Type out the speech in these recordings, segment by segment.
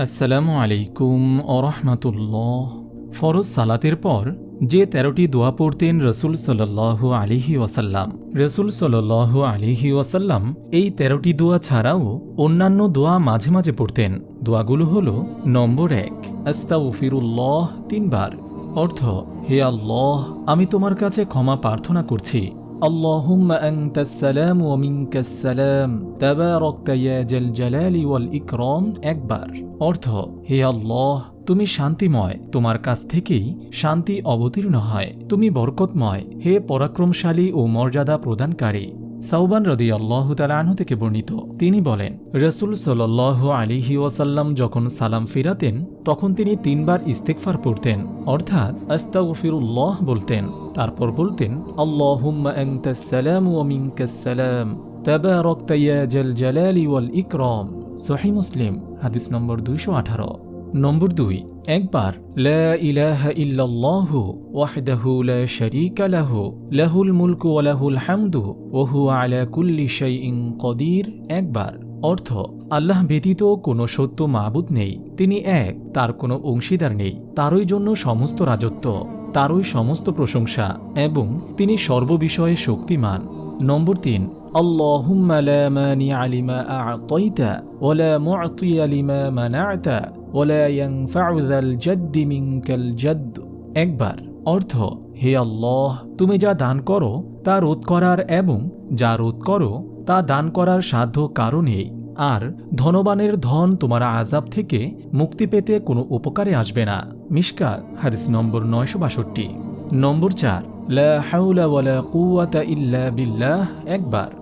আসসালামু আলাইকুম আরহামাতুল্লাহ ফরজ সালাতের পর যে তেরোটি দোয়া পড়তেন রসুল সাল্লাহ আলিহি ওয়াসাল্লাম। রসুল সাল্লাহ আলিহি ওয়াসাল্লাম এই তেরোটি দোয়া ছাড়াও অন্যান্য দোয়া মাঝে মাঝে পড়তেন। দোয়াগুলো হল নম্বর এক আস্তাউফিরুল্লাহ তিনবার। অর্থ, হে আল্লাহ, আমি তোমার কাছে ক্ষমা প্রার্থনা করছি। اللهم أنت السلام ومنك السلام تباركت يا ذا الجلال والإكرام একবার অর্থ হে আল্লাহ তুমি শান্তিময় তোমার কাছ থেকেই শান্তি অবতীর্ণ হয় তুমি বরকতময় হে পরাক্রমশালী ও মর্যাদা প্রদানকারী সাউবান রদি আল্লাহ তালাহু থেকে বর্ণিত। তিনি বলেন, রসুল সাল্লাহ আলিহি ওয়াসাল্লাম যখন সালাম ফিরাতেন, তখন তিনি তিনবার ইস্তেকফার পড়তেন, অর্থাৎ আস্তাগফিরুল্লাহ বলতেন। তারপর বলতেন, আল্লাহুম্মা আনতাস জাল জালালি ওয়াল মুসলিম, হাদিস নম্বর 218 নম্বর দুই একবার লা ইলাহা ইল্লাল্লাহু ওয়াহদাহু লা শারীকা লাহু লাহুল মুলকু ওয়া লাহুল হামদু ওয়া হুয়া আলা কুল্লি শাইইন কদির একবার অর্থ আল্লাহ ব্যতীত কোনো সত্য মাবুদ নেই তিনি এক তার কোনো অংশীদার নেই তারই জন্য সমস্ত রাজত্ব তারই সমস্ত প্রশংসা এবং তিনি সর্ববিষয়ে শক্তিমান নম্বর তিন اللهم لا مانع لما أعطيت ولا معطي لما منعت একবার। অর্থ, হে আল্লাহ, তুমি যা দান করো, তা রোধ করার এবং যা রোধ করো, তা দান করার সাধ্য কারণেই আর ধনবানের ধন তোমার আজাব থেকে মুক্তি পেতে কোনো উপকারে আসবে না। মিসকাত হাদিস নম্বর নয়শো বাষট্টি। নম্বর চার, লা হাউলা ওয়ালা কুওয়াতা ইল্লা বিল্লাহ, একবার।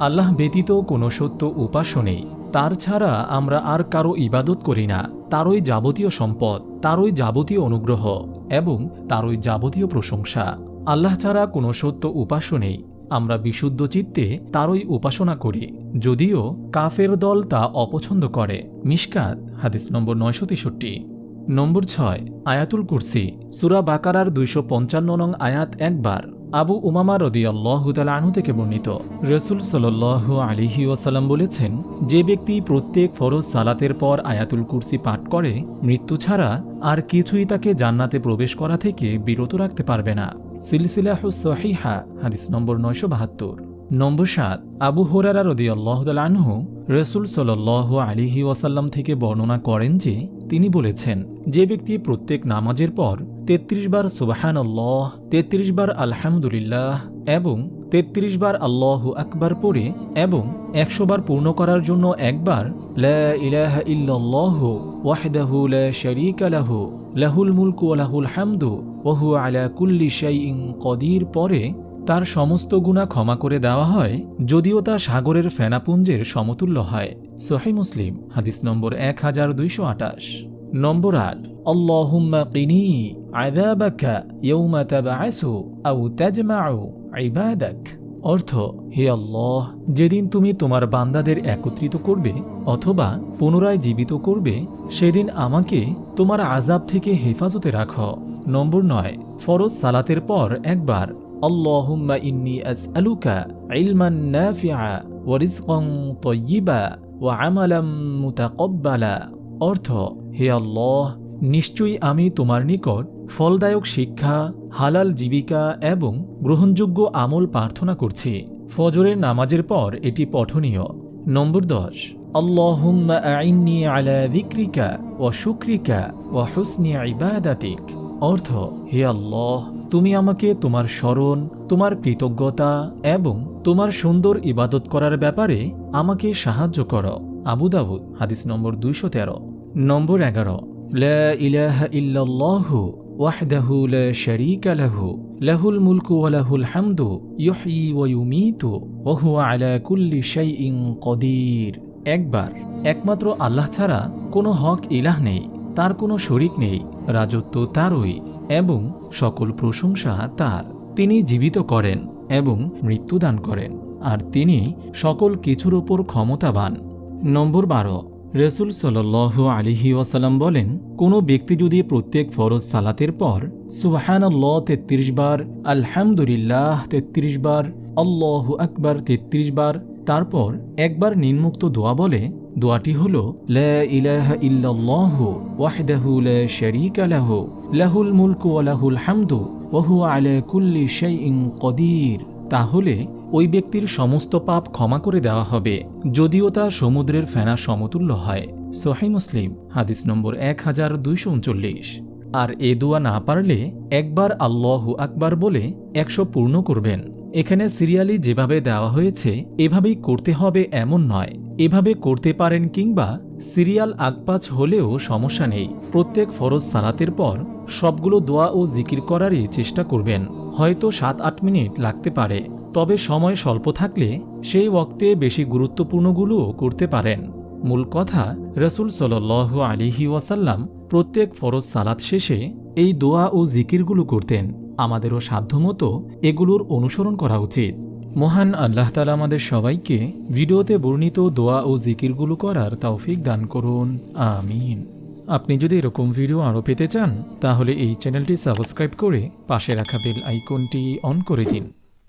আল্লাহ ব্যতীত কোনো সত্য উপাস্য নেই। তার ছাড়া আমরা আর কারও ইবাদত করি না। তারই যাবতীয় সম্পদ, তারই যাবতীয় অনুগ্রহ এবং তারই যাবতীয় প্রশংসা। আল্লাহ ছাড়া কোনো সত্য উপাস্য নেই। আমরা বিশুদ্ধ চিত্তে তারই উপাসনা করি। যদিও কাফের দল তা অপছন্দ করে। মিশকাত, হাদিস নম্বর নয়শো তেষট্টি। নম্বর ছয়, আয়াতুল কুরসি, সুরা বাকারার দুইশো পঞ্চান্ন নং আয়াত একবার। আবু উমামা রদি আল্লাহ থেকে বর্ণিত। রসুল সাল আলিহি ওয়াসাল্লাম বলেছেন, যে ব্যক্তি প্রত্যেক ফরজ সালাতের পর আয়াতুল কুরসি পাঠ করে, মৃত্যু ছাড়া আর কিছুই তাকে জান্নাতে প্রবেশ করা থেকে বিরত রাখতে পারবে না। সিলসিলাহ সহিহা, হাদিস নম্বর নয়শো বাহাত্তর। নম্বর সাত, আবু হোরারা রদি আল্লাহ আনহু রসুল সাল আলিহি ওয়াসাল্লাম থেকে বর্ণনা করেন যে, তিনি বলেছেন, যে ব্যক্তি প্রত্যেক নামাজের পর তেত্রিশ বার সুবাহান আল্লাহ তেত্রিশ বার আলহামদুলিল্লাহ এবং তেত্রিশ বার আল্লাহ আকবার পড়ে এবং একশো বার পূর্ণ করার জন্য একবার শাইইন কদির পরে তার সমস্ত গুণা ক্ষমা করে দেওয়া হয়, যদিও তা সাগরের ফেনাপুঞ্জের সমতুল্য হয়। সোহাই মুসলিম, হাদিস নম্বর এক হাজার দুইশো আটাশ নম্বর আট ইয়ৌমা আউ অর্থ, হে আল্লাহ, যেদিন তুমি তোমার বান্দাদের একত্রিত করবে অথবা পুনরায় জীবিত করবে, সেদিন আমাকে তোমার আজাব থেকে হেফাজতে রাখ। নম্বর নয়, ফরজ সালাতের পর একবার ওয়া অর্থ হে আল্লাহ, নিশ্চয়ই আমি তোমার নিকট ফলদায়ক শিক্ষা, হালাল জীবিকা এবং গ্রহণযোগ্য আমল প্রার্থনা করছি। ফজরের নামাজের পর এটি পঠনীয়। নম্বর দশ, আল্লাহুম্মা আইন্নি আলা যিকরিকা ওয়া শুকরিকা ওয়া হুসনি ইবাদাতিক। অর্থ, হে আল্লাহ, তুমি আমাকে তোমার স্মরণ, তোমার কৃতজ্ঞতা এবং তোমার সুন্দর ইবাদত করার ব্যাপারে আমাকে সাহায্য করো। আবু দাউদ, হাদিস নম্বর দুইশো তেরো। নম্বর এগারো। ইল্লাল্লাহু ওয়াহদাহু লা শারীকা লাহু, লাহুল মুলকু ওয়া লাহুল হামদু, ইউহয়ি ওয়া ইউমীতু, ওয়া হুয়া আলা কুল্লি শাইইন কদির। একবার, একমাত্র আল্লাহ ছাড়া কোনো হক ইলাহ নেই, তার কোনো শরিক নেই, রাজত্ব তারই, এবং সকল প্রশংসা তার। তিনি জীবিত করেন এবং মৃত্যুদান করেন, আর তিনি সকল কিছুর ওপর ক্ষমতাবান। নম্বর বারো রসুল সাল আলিহি ওয়াসাল্লাম বলেন, কোনো ব্যক্তি যদি প্রত্যেক ফরজ সালাতের পর সুবাহান তেত্রিশ বার, আলহামদুলিল্লাহ তেত্রিশ বার, আল্লাহ আকবার তেত্রিশ বার, তারপর একবার নিম্মুক্ত দোয়া বলে, দোয়াটি হল লাহুল মুলকু ওয়া লাহুল হামদু ওহু আলা কুল্লি শাইইন কদির। তাহলে ওই ব্যক্তির সমস্ত পাপ ক্ষমা করে দেওয়া হবে, যদিও তা সমুদ্রের ফেনা সমতুল্য হয়। সোহাই মুসলিম, হাদিস নম্বর এক হাজার দুইশো উনচল্লিশ। আর এ দোয়া না পারলে একবার আল্লাহ আকবার বলে একশো পূর্ণ করবেন। এখানে সিরিয়ালি যেভাবে দেওয়া হয়েছে, এভাবেই করতে হবে এমন নয়। এভাবে করতে পারেন কিংবা সিরিয়াল আগপাচ হলেও সমস্যা নেই। প্রত্যেক ফরজ সালাতের পর সবগুলো দোয়া ও জিকির করারই চেষ্টা করবেন। হয়তো সাত আট মিনিট লাগতে পারে। তবে সময় স্বল্প থাকলে সেই ওক্তে বেশি গুরুত্বপূর্ণগুলোও করতে পারেন। মূল কথা, রসুল সাল আলিহি ওয়াসাল্লাম প্রত্যেক ফরজ সালাত শেষে এই দোয়া ও জিকিরগুলো করতেন। আমাদেরও সাধ্যমতো এগুলোর অনুসরণ করা উচিত। মহান আল্লাহ তালা আমাদের সবাইকে ভিডিওতে বর্ণিত দোয়া ও জিকিরগুলো করার তৌফিক দান করুন। আমিন। আপনি যদি এরকম ভিডিও আরও পেতে চান, তাহলে এই চ্যানেলটি সাবস্ক্রাইব করে পাশে রাখা বেল আইকনটি অন করে দিন।